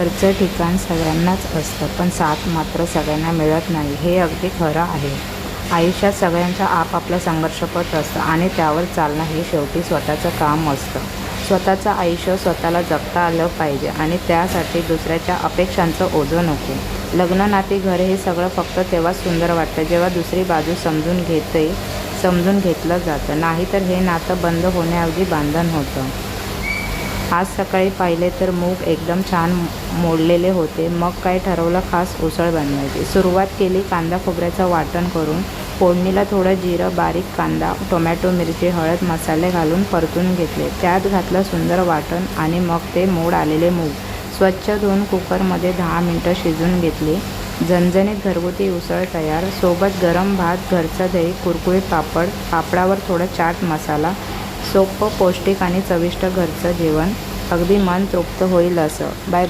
घरचं ठिकाण सगळ्यांनाच असतं पण साथ मात्र सगळ्यांना मिळत नाही हे अगदी खरं आहे. आयुष्यात सगळ्यांचा आपापलं संघर्षपथ असतं आणि त्यावर चालणं हे शेवटी स्वतःचं काम असतं. स्वतःचं आयुष्य स्वतःला जगता आलं पाहिजे आणि त्यासाठी दुसऱ्याच्या अपेक्षांचं ओझं नको. लग्न नाती घर हे सगळं फक्त तेव्हाच सुंदर वाटतं जेव्हा दुसरी बाजू समजून घेते समजून घेतलं जातं. नाहीतर हे नातं बंद होण्याऐवजी बांधण होतं. आज सकाळी पाहिले तर मूग एकदम छान मोडलेले होते. मग काय ठरवलं खास उसळ बनवायची. सुरुवात केली कांदा खोबऱ्याचं वाटण करून फोडणीला थोडं जिरं बारीक कांदा टोमॅटो मिरची हळद मसाले घालून परतून घेतले. त्यात घातलं सुंदर वाटण आणि मग ते मोड आलेले मूग. स्वच्छ धुवून कुकरमध्ये दहा मिनटं शिजून घेतले. झणझणीत घरगुती उसळ तयार. सोबत गरम भात घरचं दही कुरकुरीत पापड पापडावर थोडा चाट मसाला सोपं पौष्टिक आणि चविष्ट घरचं जेवण. अगदी मन तृप्त होईल असं. Bye bye.